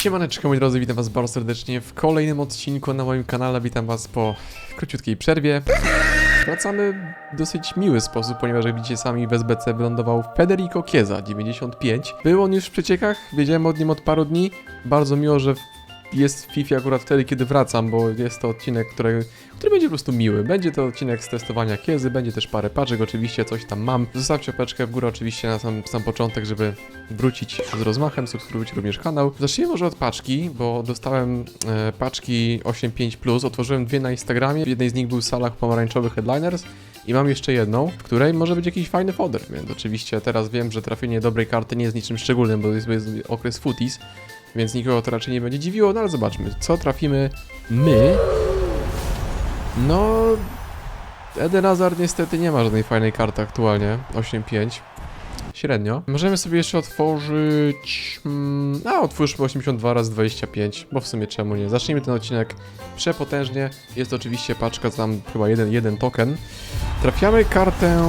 Siemaneczko moi drodzy, witam was bardzo serdecznie w kolejnym odcinku na moim kanale. Witam was po króciutkiej przerwie. Wracamy w dosyć miły sposób, ponieważ jak widzicie sami w SBC wylądował Federico Chiesa 95. Był on już w przeciekach, wiedziałem o nim od paru dni. Bardzo miło, że jest w FIFA akurat wtedy, kiedy wracam, bo jest to odcinek, który, który będzie po prostu miły. Będzie to odcinek z testowania Kiezy, będzie też parę paczek, oczywiście coś tam mam. Zostawcie opeczkę w górę oczywiście na sam, sam początek, żeby wrócić z rozmachem, subskrybujcie również kanał. Zacznijmy może od paczki, bo dostałem e, paczki 8.5+, otworzyłem dwie na Instagramie, w jednej z nich był Salah pomarańczowy Headliners, i mam jeszcze jedną, w której może być jakiś fajny foder, więc oczywiście teraz wiem, że trafienie dobrej karty nie jest niczym szczególnym, bo jest, jest okres footies, więc nikogo to raczej nie będzie dziwiło, no ale zobaczmy, co trafimy my. No... Eden Hazard niestety nie ma żadnej fajnej karty aktualnie, 8.5. Średnio. Możemy sobie jeszcze otworzyć... Mm, a, otwórzmy 82 razy 25, bo w sumie czemu nie. Zacznijmy ten odcinek przepotężnie. Jest oczywiście paczka, tam chyba jeden, jeden token. Trafiamy kartę...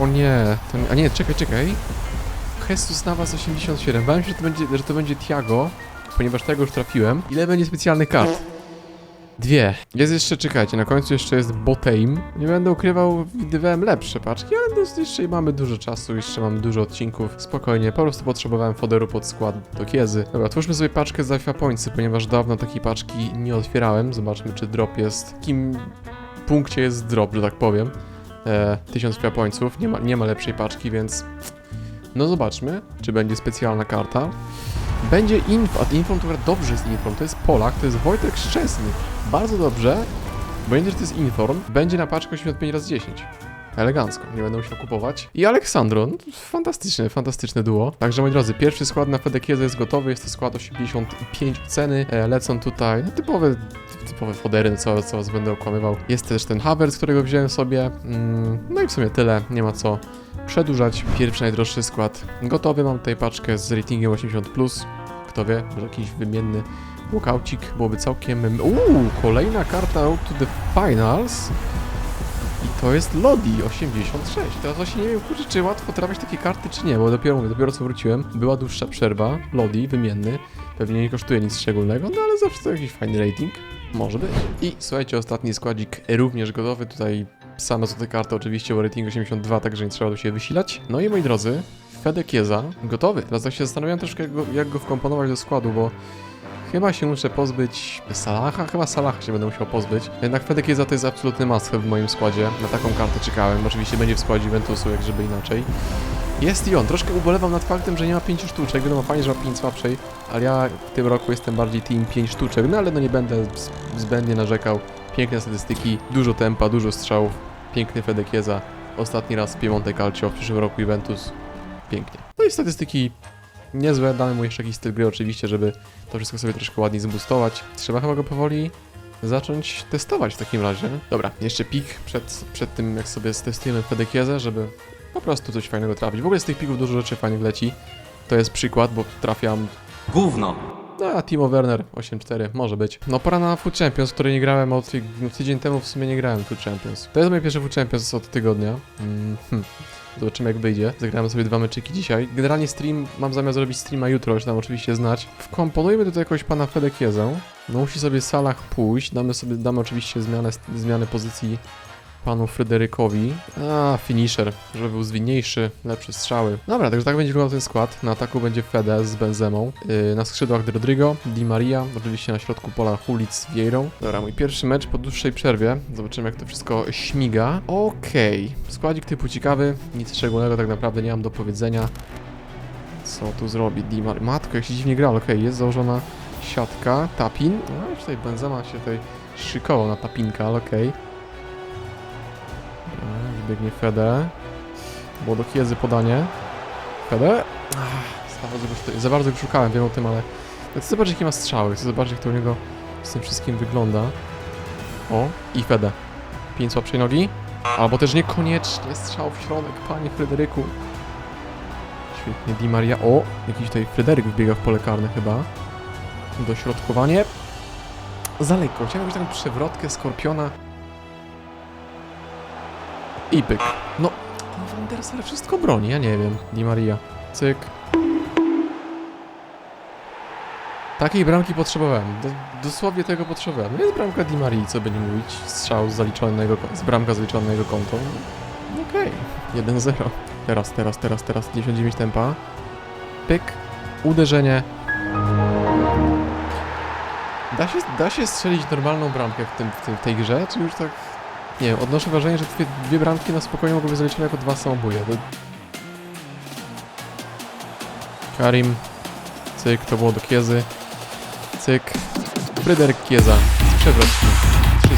O nie, to, a nie, czekaj, czekaj. Jesus Navas 87. Bałem się, że to będzie, że to będzie Tiago, ponieważ tego już trafiłem. Ile będzie specjalnych kart? Dwie. Jest jeszcze, czekajcie, na końcu jeszcze jest Boteim. Nie będę ukrywał, widywałem lepsze paczki, ale jeszcze mamy dużo czasu, jeszcze mamy dużo odcinków. Spokojnie, po prostu potrzebowałem foderu pod skład do Kiezy. Dobra, otwórzmy sobie paczkę za Pointsy, ponieważ dawno takiej paczki nie otwierałem. Zobaczmy, czy drop jest... W kim punkcie jest drop, że tak powiem. E, 1000 FIFA Pointsów, nie ma, nie ma lepszej paczki, więc... No zobaczmy, czy będzie specjalna karta. Będzie Inf, a Inform to akurat dobrze jest Inform, to jest Polak, to jest Wojtek Szczesny. Bardzo dobrze, bo że to jest Inform, będzie na paczkę 85 razy 10. Elegancko, nie będę musiał kupować. I Aleksandro, no, fantastyczne, fantastyczne duo. Także moi drodzy, pierwszy skład na Fedekieze jest gotowy, jest to skład 85 ceny. E, lecą tutaj no, typowe, typowe fodery, no, co, co was będę okłamywał. Jest też ten Havertz, którego wziąłem sobie. Mm, no i w sumie tyle, nie ma co przedłużać. Pierwszy najdroższy skład gotowy. Mam tutaj paczkę z ratingiem 80+. Kto wie, może jakiś wymienny walkoucik byłoby całkiem... Uuu, kolejna karta Road to the Finals. I to jest Lodi 86. Teraz właśnie nie wiem, kurczę, czy łatwo trafić takie karty, czy nie, bo dopiero mówię, dopiero co wróciłem. Była dłuższa przerwa. Lodi, wymienny. Pewnie nie kosztuje nic szczególnego, no ale zawsze to jakiś fajny rating. Może być. I słuchajcie, ostatni składzik również gotowy. Tutaj same są te karty oczywiście o rating 82, także nie trzeba tu się wysilać. No i moi drodzy, Fedekieza gotowy. Teraz tak się zastanawiam troszkę jak go, jak go wkomponować do składu, bo chyba się muszę pozbyć Salaha, chyba Salaha się będę musiał pozbyć. Jednak Fedekieza to jest absolutny must w moim składzie. Na taką kartę czekałem. Oczywiście będzie w składzie Ventusu, jak żeby inaczej. Jest i on. Troszkę ubolewam nad faktem, że nie ma 5 sztuczek. Wiadomo, fajnie, że ma 5 słabszej, ale ja w tym roku jestem bardziej team 5 sztuczek. No ale no nie będę zbędnie narzekał. Piękne statystyki, dużo tempa, dużo strzałów. Piękny Fedekieza. Ostatni raz Piemonte Calcio, w przyszłym roku Juventus. Pięknie. No i statystyki niezłe. Damy mu jeszcze jakiś styl gry oczywiście, żeby to wszystko sobie troszkę ładniej zboostować. Trzeba chyba go powoli zacząć testować w takim razie. Dobra, jeszcze pik przed, przed tym, jak sobie stestujemy Fedekiezę, żeby po prostu coś fajnego trafić. W ogóle z tych pików dużo rzeczy fajnych leci. To jest przykład, bo trafiam Gówno. No, a Timo Werner 8-4, może być. No pora na Food Champions, który nie grałem od tydzień temu w sumie nie grałem Food Champions. To jest moje pierwsze Food Champions od tygodnia. Mm, hmm. Zobaczymy jak wyjdzie. Zagramy sobie dwa meczyki dzisiaj. Generalnie stream, mam zamiar zrobić streama jutro, już tam oczywiście znać. Wkomponujemy tutaj jakiegoś pana Fedekiezę. No musi sobie Salah pójść. Damy sobie, damy oczywiście zmianę, zmianę pozycji panu Fryderykowi. A, finisher, żeby był zwinniejszy, lepsze strzały. Dobra, także tak będzie wyglądał ten skład. Na ataku będzie Fede z Benzemą. Yy, na skrzydłach Rodrigo, Di Maria, oczywiście na środku pola Hulic z Vieirą. Dobra, mój pierwszy mecz po dłuższej przerwie. Zobaczymy jak to wszystko śmiga. Okej, składzik typu ciekawy, nic szczególnego tak naprawdę nie mam do powiedzenia. Co tu zrobi Di Maria? Matko, jak się dziwnie gra, okej, jest założona siatka, tapin. No, już tutaj Benzema się tutaj szykował na tapinka, ale okej. Biegnie Fede. Było do Kiezy podanie. Fede. Ach, za bardzo, go, szukałem, wiem o tym, ale... Chcę zobaczyć jakie ma strzały, chcę zobaczyć jak to u niego z tym wszystkim wygląda. O, i Fede. Pięć słabszej nogi. Albo też niekoniecznie strzał w środek, panie Fryderyku. Świetnie, Di Maria. O, jakiś tutaj Fryderyk wbiega w pole karne chyba. Dośrodkowanie. Za lekko. Chciałem robić taką przewrotkę Skorpiona. I pyk. No, ten Wanders ale wszystko broni, ja nie wiem. Di Maria. Cyk. Takiej bramki potrzebowałem. Do, dosłownie tego potrzebowałem. No jest bramka Di Marii, co by nie mówić. Strzał z zaliczonego, z bramka zaliczonego konto. Okej, 1-0. Teraz, teraz, teraz, teraz. 99 tempa. Pyk. Uderzenie. Da się, da się strzelić normalną bramkę w, tym, w, tym, w tej grze, czy już tak... Nie wiem, odnoszę wrażenie, że dwie, dwie bramki na spokojnie mogą być zaliczone jako dwa samobóje. To... Karim. Cyk, to było do Kiezy. Cyk. Fryderyk Kieza z przewrotki. 3-0.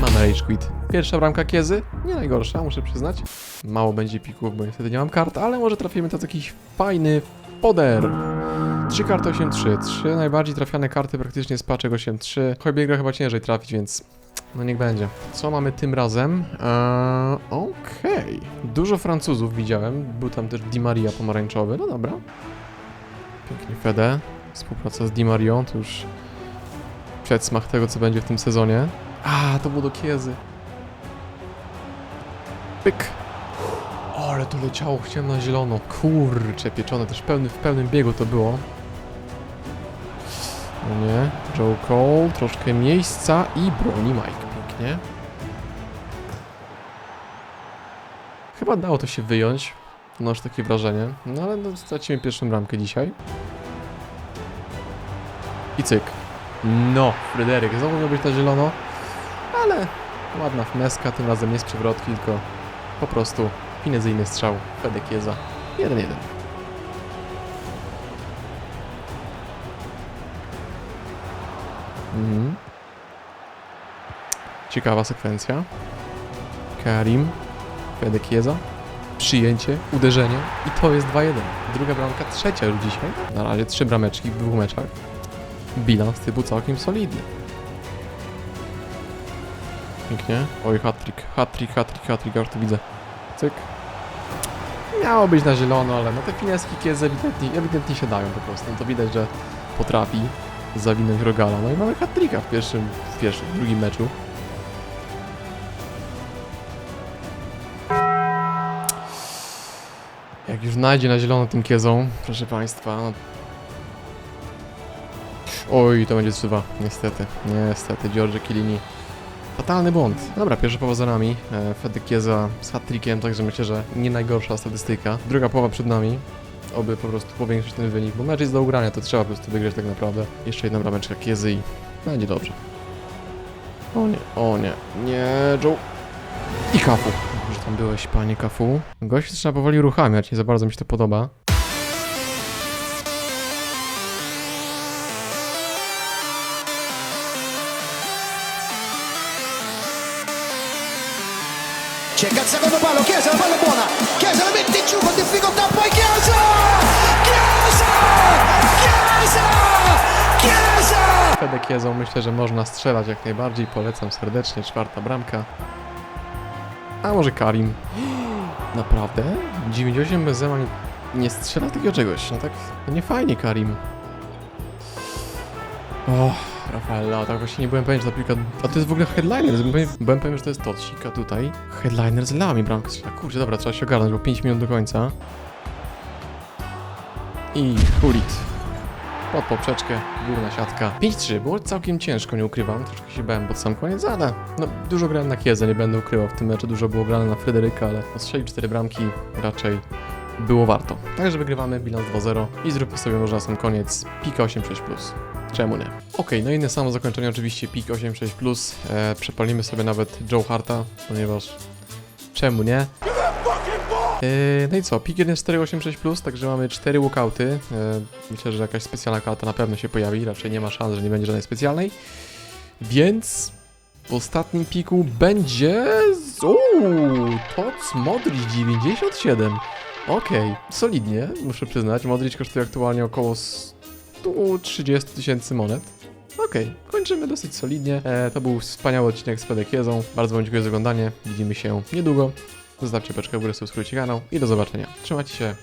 Mamy rage quit. Pierwsza bramka Kiezy. Nie najgorsza, muszę przyznać. Mało będzie pików, bo niestety nie mam kart, ale może trafimy to jakiś fajny poder. 3 karty 8-3. 3 najbardziej trafiane karty praktycznie z paczek 8-3. Hojbiegra chyba ciężej trafić, więc no niech będzie. Co mamy tym razem? Eee, Okej. Dużo Francuzów widziałem. Był tam też Di Maria pomarańczowy. No dobra. Pięknie Fede. Współpraca z Di Marią, to już przedsmach tego, co będzie w tym sezonie. A, to było do Kiezy. Pyk. O, ale to leciało, chciałem na zielono. Kurcze, pieczone, też pełny, w pełnym biegu to było. No nie, Joe Cole, troszkę miejsca i broni Mike, pięknie. Chyba dało to się wyjąć, masz takie wrażenie. No ale no, stracimy pierwszą bramkę dzisiaj. I cyk. No, Fryderyk, znowu miał być na zielono, ale ładna wmeska, tym razem nie z przewrotki, tylko po prostu finezyjny strzał. Fedek Jeza. 1-1. Mhm. Ciekawa sekwencja. Karim. Fedek Jeza. Przyjęcie, uderzenie i to jest 2-1. Druga bramka, trzecia już dzisiaj. Na razie trzy brameczki w dwóch meczach. Bilans typu całkiem solidny. Pięknie. Oj, hat-trick, hat-trick, hat-trick, hat-trick, już to widzę. Cyk. Miało być na zielono, ale no te fineski kiedy ewidentnie, ewidentnie się dają po prostu. No to widać, że potrafi zawinąć Rogala. No i mamy hat-tricka w pierwszym, w pierwszym, w drugim meczu. Jak już znajdzie na zielono tym kiezą, proszę Państwa, no... Oj, to będzie 3 niestety, niestety, Giorgio Chiellini. Fatalny błąd. Dobra, pierwsza połowa za nami. E, Fedy Kieza z hat-trickiem, także myślę, że nie najgorsza statystyka. Druga połowa przed nami. Oby po prostu powiększyć ten wynik, bo mecz jest do ugrania, to trzeba po prostu wygrać tak naprawdę. Jeszcze jedna brameczka Kiezy i będzie dobrze. O nie, o nie, nie, Joe. I Kafu. Że tam byłeś, panie Kafu. Gość trzeba powoli uruchamiać, nie za bardzo mi się to podoba. Cerca il secondo palo, Chiesa, la palla è buona. Chiesa la mette giù con difficoltà, poi Chiesa! Chiesa! Chiesa! Chiesa! Myślę, że można strzelać jak najbardziej. Polecam serdecznie. Czwarta bramka. A może Karim? Naprawdę? 98 bez Zema nie, nie strzela takiego czegoś. No tak nie fajnie Karim. O, Rafaela, tak właśnie nie byłem pewien, że ta piłka... A to jest w ogóle headliner, byłem pewien, byłem że to jest Totsika tutaj. Headliner z Lami bramkę strzela. Kurczę, dobra, trzeba się ogarnąć, bo 5 minut do końca. I Hulit. Pod poprzeczkę, górna siatka. 5-3, było całkiem ciężko, nie ukrywam. Troszkę się bałem pod sam koniec, ale no, dużo grałem na Kiezę, nie będę ukrywał w tym meczu. Dużo było grane na Fryderyka, ale ostrzelił 4 bramki, raczej było warto. Także wygrywamy, bilans 2-0 i zróbmy sobie może na sam koniec pika 8-6+. Czemu nie? Okej, no i na samo zakończenie oczywiście pik 8-6+. E, przepalimy sobie nawet Joe Harta, ponieważ czemu nie? Yy, no i co, pik 1486+, także mamy 4 walkouty. Yy, myślę, że jakaś specjalna karta na pewno się pojawi, raczej nie ma szans, że nie będzie żadnej specjalnej. Więc w ostatnim piku będzie... Uuu, Tots Modric 97. Okej, solidnie, muszę przyznać. Modric kosztuje aktualnie około 130 tysięcy monet. Okej, kończymy dosyć solidnie. E, to był wspaniały odcinek z Fedek Jezą. Bardzo wam dziękuję za oglądanie. Widzimy się niedługo. Zostawcie beczkę w górę, subskrybujcie kanał i do zobaczenia. Trzymajcie się.